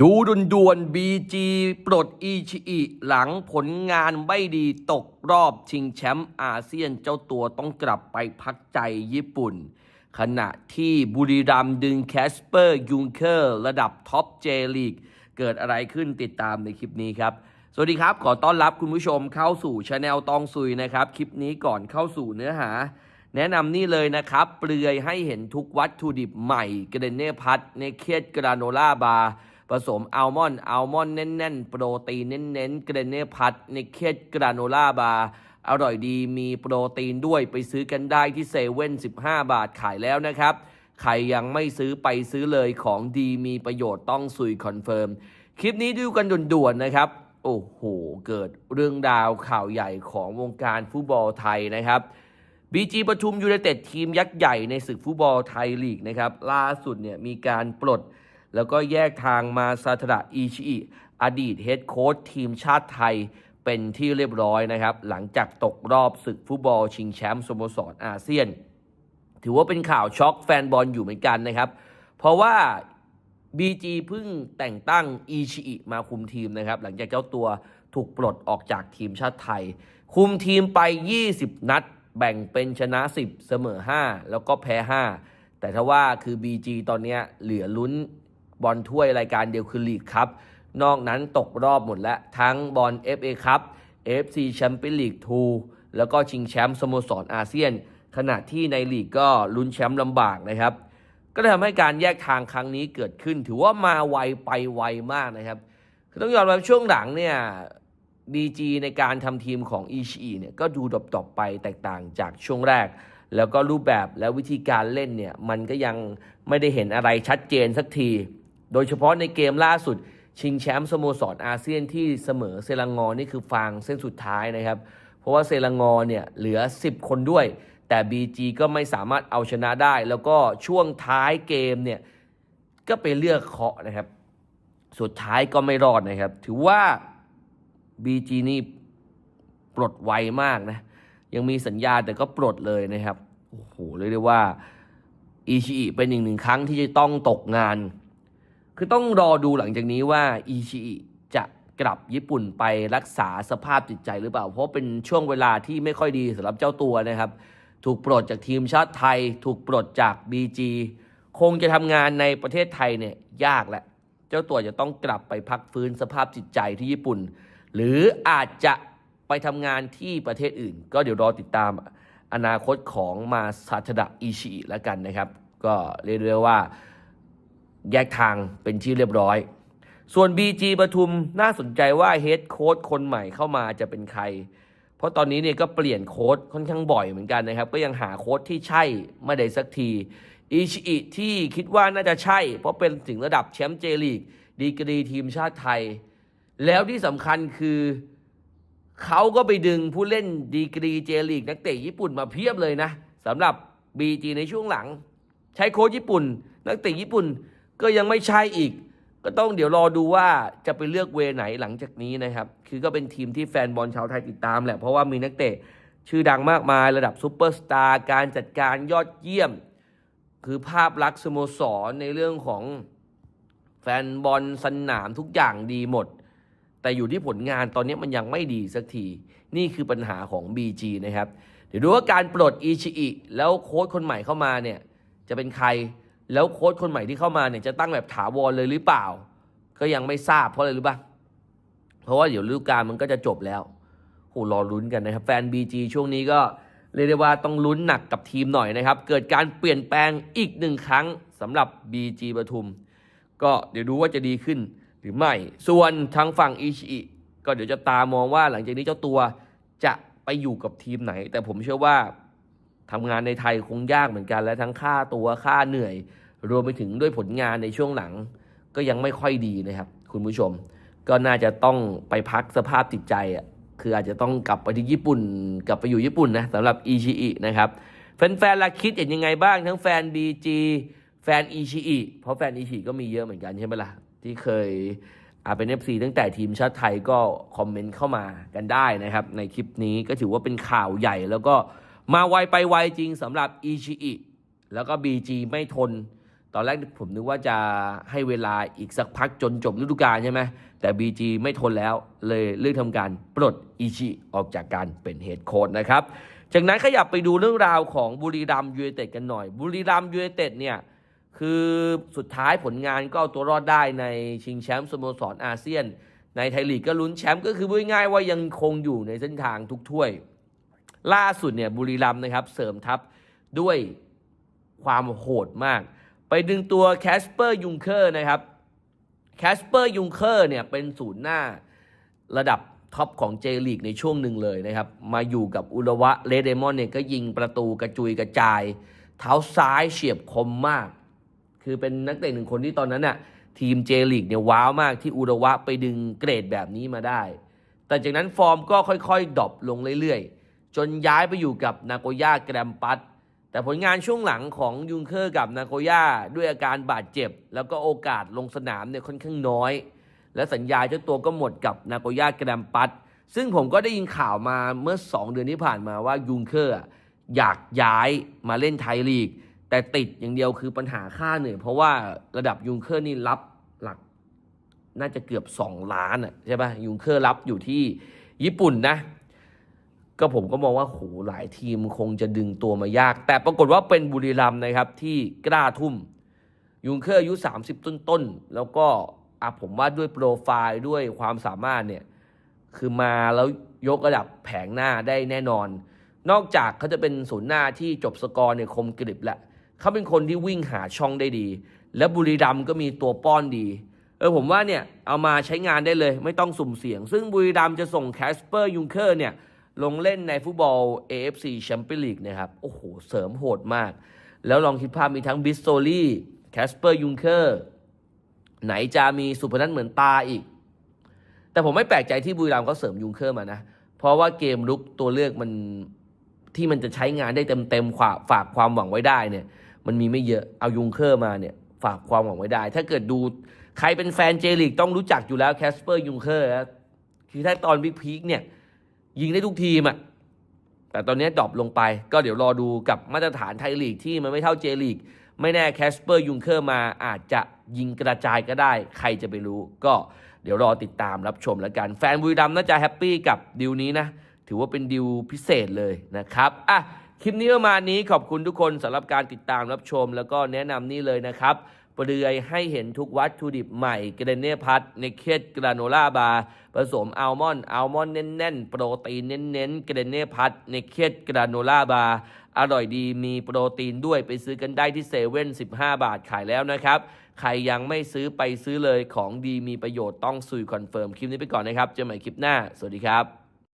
ดูดุนดวนๆ BG ปลดอีชิอิหลังผลงานไม่ดีตกรอบชิงแชมป์อาเซียนเจ้าตัวต้องกลับไปพักใจญี่ปุ่น ขณะที่บุรีรัมดึงแคสเปอร์ยุงเคอร์ระดับท็อปเจลีก เกิดอะไรขึ้นติดตามในคลิปนี้ครับ สวัสดีครับ ขอต้อนรับคุณผู้ชมเข้าสู่ช anel ตองซุยนะครับ คลิปนี้ก่อนเข้าสู่เนื้อหา แนะนำนี่เลยนะครับ เปลือยให้เห็นทุกวัตถุดิบใหม่กระเดนเน่พัทในเคดกราโนล่าบาร์ ผสมอัลมอนด์อัลมอนด์แน่นๆ โปรตีนเน้นๆ เกรเนพัทในเคดกราโนล่าบาร์อร่อยดีมีโปรตีนด้วยไปซื้อกันได้ที่เซเว่น15 บาทขายแล้วนะครับ ใครยังไม่ซื้อไปซื้อเลยของดีมีประโยชน์ต้องซุยคอนเฟิร์ม คลิปนี้ดูกันด่วนๆนะครับ โอ้โห เกิดเรื่องราวข่าวใหญ่ของวงการฟุตบอลไทยนะครับบีจีปทุมยูไนเต็ดทีมยักษ์ใหญ่ในศึกฟุตบอลไทยลีกนะครับล่าสุดเนี่ยมีการปลด แล้วก็แยกทางมาซาทระอิชิอิอดีตเฮดโค้ชทีมชาติไทยเป็นที่เรียบร้อยนะครับ หลังจากตกรอบศึกฟุตบอลชิงแชมป์สโมสรอาเซียน ถือว่าเป็นข่าวช็อกแฟนบอลอยู่เหมือนกันนะครับ เพราะว่า BG เพิ่งแต่งตั้งอีชิอิมาคุมทีมนะครับ หลังจากเจ้าตัวถูกปลดออกจากทีมชาติไทย คุมทีมไป 20 นัด แบ่งเป็นชนะ 10 เสมอ 5 แล้วก็แพ้ 5 แต่ถ้าว่าคือ BG ตอนนี้เหลือลุ้น บอลถ้วยรายการเดียวคือลีกครับ นอกนั้นตกรอบหมดแล้ว ทั้งบอล FA ครับ FC Champions League 2แล้วก็ชิงแชมป์สโมสรอาเซียน ขณะที่ในลีกก็ลุ้นแชมป์ลำบากนะครับ ก็เลยทำให้การแยกทางครั้งนี้เกิดขึ้น ถือว่ามาไวไปไวมากนะครับคือต้องยอมรับช่วงหลังเนี่ย BG ในการทำทีมของอีชีเนี่ยก็ดูดบๆไปแตกต่างจากช่วงแรก แล้วก็รูปแบบและวิธีการเล่นเนี่ยมันก็ยังไม่ได้เห็นอะไรชัดเจนสักที โดยเฉพาะในเกมล่าสุด ชิงแชมป์สโมสรอาเซียนที่เสมอเซรังงอนี่คือฟางเส้นสุดท้ายนะครับ เพราะว่าเซรังงอเนี่ยเหลือ 10 คนด้วย แต่ BG ก็ไม่สามารถเอาชนะได้ แล้วก็ช่วงท้ายเกมเนี่ยก็ไปเลือกเคาะนะครับ สุดท้ายก็ไม่รอดนะครับ ถือว่า BG นี่ปลดไวมากนะ ยังมีสัญญาแต่ก็ปลดเลยนะครับ โอ้โห เรียกได้ว่า อีชิอิเป็นอีกหนึ่งครั้งที่จะต้องตกงาน คือต้องรอดูหลังจากนี้ว่าอีชิอิจะกลับญี่ปุ่นไปรักษาสภาพจิตใจหรือเปล่า เพราะเป็นช่วงเวลาที่ไม่ค่อยดีสำหรับเจ้าตัวนะครับ ถูกปลดจากทีมชาติไทย ถูกปลดจาก BG คงจะทำงานในประเทศไทยเนี่ยยากแหละ เจ้าตัวจะต้องกลับไปพักฟื้นสภาพจิตใจที่ญี่ปุ่น หรืออาจจะไปทำงานที่ประเทศอื่น ก็เดี๋ยวรอติดตามอนาคตของมาซาทดะอิชิแล้วกันนะครับ ก็เรียกได้ว่า แยกทางเป็นที่เรียบร้อย ส่วน BG ปทุมน่าสนใจว่าเฮดโค้ชคนใหม่เข้ามาจะเป็นใคร เพราะตอนนี้เนี่ยก็เปลี่ยนโค้ชค่อนข้างบ่อยเหมือนกันนะครับ ก็ยังหาโค้ชที่ใช่ไม่ได้สักทีอิชิอิที่คิดว่าน่าจะใช่ เพราะเป็นถึงระดับแชมป์เจลีกดีกรีทีมชาติไทย แล้วที่สำคัญคือเขาก็ไปดึงผู้เล่นดีกรีเจลีกนักเตะญี่ปุ่นมาเพียบเลยนะสำหรับ BG ในช่วงหลัง ใช้โค้ชญี่ปุ่น นักเตะญี่ปุ่น ก็ยังไม่ใช่อีก ก็ต้องเดี๋ยวรอดูว่าจะไปเลือกเวไหนหลังจากนี้นะครับ คือก็เป็นทีมที่แฟนบอลชาวไทยติดตามแหละ เพราะว่ามีนักเตะชื่อดังมากมายระดับซูเปอร์สตาร์การจัดการยอดเยี่ยม คือภาพลักษณ์สโมสรในเรื่องของแฟนบอลสนามทุกอย่างดีหมด แต่อยู่ที่ผลงานตอนนี้มันยังไม่ดีสักที นี่คือปัญหาของ BG นะครับ เดี๋ยวดูว่าการปลดอิชิอิแล้วโค้ชคนใหม่เข้ามาเนี่ย จะเป็นใคร แล้วโค้ชคนใหม่ที่เข้ามาเนี่ยจะตั้งแบบถาวรเลยหรือเปล่า ก็ยังไม่ทราบเพราะอะไรรู้ป่ะเพราะว่าเดี๋ยวฤดูกาลมันก็จะจบแล้วโหรอลุ้นกันนะครับ แฟน BG ช่วงนี้ก็เรียกได้ว่าต้องลุ้นหนักกับทีมหน่อยนะครับ เกิดการเปลี่ยนแปลงอีกหนึ่งครั้งสำหรับ BG ปทุม ก็เดี๋ยวดูว่าจะดีขึ้นหรือไม่ ส่วนทางฝั่งอิชิอิก็เดี๋ยวจะตามองว่าหลังจากนี้เจ้าตัวจะไปอยู่กับทีมไหน แต่ผมเชื่อว่าทำงานในไทยคงยากเหมือนกันและทั้งค่าตัวค่าเหนื่อย รวมไปถึงด้วยผลงานในช่วงหลังก็ยังไม่ค่อยดีนะครับ คุณผู้ชม ก็น่าจะต้องไปพักสภาพจิตใจอะคืออาจจะต้องกลับไปที่ญี่ปุ่น กลับไปอยู่ญี่ปุ่นนะสำหรับอิชิอินะครับแฟนๆล่ะคิดเห็นยังไงบ้าง ทั้งแฟน BG แฟนอิชิอิเพราะแฟนอิชิก็มีเยอะเหมือนกันใช่ไหมล่ะ ที่เคยอาเป็น FC ตั้งแต่ทีมชาติไทยก็คอมเมนต์เข้ามากันได้นะครับ ในคลิปนี้ก็ถือว่าเป็นข่าวใหญ่แล้วก็มาไวไปไวจริงสำหรับอิชิอิแล้วก็ BG ไม่ทน ตอนแรกผมนึกว่าจะให้เวลาอีกสักพักจนจบฤดูกาลใช่ไหมแต่ BG ไม่ทนแล้วเลยเลือกทำการปลดอิชิออกจากการเป็นเฮดโค้ชนะครับ จากนั้นขยับไปดูเรื่องราวของบุรีรัมย์ยูไนเต็ดกันหน่อย บุรีรัมย์ยูไนเต็ดเนี่ยคือสุดท้ายผลงานก็เอาตัวรอดได้ในชิงแชมป์สโมสรอาเซียน ในไทยลีกก็ลุ้นแชมป์ก็คือพูดง่ายว่ายังคงอยู่ในเส้นทางทุกถ้วย ล่าสุดเนี่ยบุรีรัมนะครับเสริมทัพด้วยความโหดมาก ไปดึงตัวแคสเปอร์ยุงเคอร์นะครับแคสเปอร์ยุงเคอร์เนี่ยเป็นศูนย์หน้าระดับท็อปของเจลีกในช่วงหนึ่งเลยนะครับ มาอยู่กับอุระวะเลเดมอนเนี่ยก็ยิงประตูกระจุยกระจาย เท้าซ้ายเฉียบคมมาก คือเป็นนักเตะหนึ่งคนที่ตอนนั้นน่ะทีมเจลีกเนี่ยว้าวมากที่อุระวะไปดึงเกรดแบบนี้มาได้ แต่จากนั้นฟอร์มก็ค่อยๆดรอปลงเรื่อยๆ จนย้ายไปอยู่กับนาโกย่าแกรมปัส แต่ผลงานช่วงหลังของยุงเคอร์กับนาโกย่าด้วยอาการบาดเจ็บ แล้วก็โอกาสลงสนามเนี่ยค่อนข้างน้อย และสัญญาเจ้าตัวก็หมดกับนาโกย่าแกรมปัสซึ่งผมก็ได้ยินข่าวมาเมื่อ 2 เดือนที่ผ่านมาว่ายุงเคอร์อยากย้ายมาเล่นไทยลีก แต่ติดอย่างเดียวคือปัญหาค่าเหนื่อยเพราะว่าระดับยุงเคอร์นี่รับหลักน่าจะเกือบ 2 ล้านอะใช่ปะยุงเคอร์รับอยู่ที่ญี่ปุ่นนะ ก็ผมก็มองว่าโหหลายทีมคงจะดึงตัวมายาก แต่ปรากฏว่าเป็นบุรีรัมย์นะครับที่กล้าทุ่ม ยุงเคอร์อายุ 30 ต้นๆแล้วก็อะผมว่าด้วยโปรไฟล์ด้วยความสามารถเนี่ยคือมาแล้วยกระดับแผงหน้าได้แน่นอน นอกจากเขาจะเป็นศูนย์หน้าที่จบสกอร์เนี่ยคมกริบแหละเขาเป็นคนที่วิ่งหาช่องได้ดี และบุรีรัมย์ก็มีตัวป้อนดีเออผมว่าเนี่ยเอามาใช้งานได้เลย ไม่ต้องสุ่มเสี่ยง ซึ่งบุรีรัมย์จะส่งแคสเปอร์ยุงเคอร์เนี่ย ลงเล่นในฟุตบอล AFC แชมเปี้ยนลีกนะครับ โอ้โห เสริมโหดมาก แล้วลองคิดภาพมีทั้งบิสโซลี่แคสเปอร์ยุงเคอร์ไหนจะมีสุพนัทเหมือนตาอีก แต่ผมไม่แปลกใจที่บุรีรัมย์เขาเสริมยุงเคอร์มานะ เพราะว่าเกมลุกตัวเลือกมันที่มันจะใช้งานได้เต็มๆฝากฝากความหวังไว้ได้เนี่ย มันมีไม่เยอะเอายุงเคอร์มาเนี่ย ฝากความหวังไว้ได้ ถ้าเกิดดูใครเป็นแฟนเจลีกต้องรู้จักอยู่แล้วแคสเปอร์ยุงเคอร์คือถ้าตอนบิ๊กพีคเนี่ย ยิงได้ทุกทีมอะแต่ตอนนี้ดรอปลงไป ก็เดี๋ยวรอดูกับมาตรฐานไทยลีกที่มันไม่เท่าเจลีก ไม่แน่แคสเปอร์ยุงเคอร์มาอาจจะยิงกระจายก็ได้ ใครจะไปรู้ ก็เดี๋ยวรอติดตามรับชมแล้วกัน แฟนบุรีรัมน่าจะแฮปปี้กับดิวนี้นะ ถือว่าเป็นดิวพิเศษเลยนะครับอะคลิปนี้ประมาณนี้ขอบคุณทุกคนสำหรับการติดตามรับชม แล้วก็แนะนำนี่เลยนะครับ เปลือยให้เห็นทุกวัตถุดิบใหม่เกรเน่พัทในเคสกราโนล่าบาร์ผสมอัลมอนด์อัลมอนด์แน่นๆ โปรตีนเน้นๆเกรเน่พัทในเคสกราโนล่าบาร์อร่อยดีมีโปรตีนด้วยไปซื้อกันได้ที่เซเว่น15บาทขายแล้วนะครับ ใครยังไม่ซื้อไปซื้อเลยของดีมีประโยชน์ต้องซุยคอนเฟิร์มคลิปนี้ไปก่อนนะครับ เจอกันใหม่คลิปหน้า สวัสดีครับ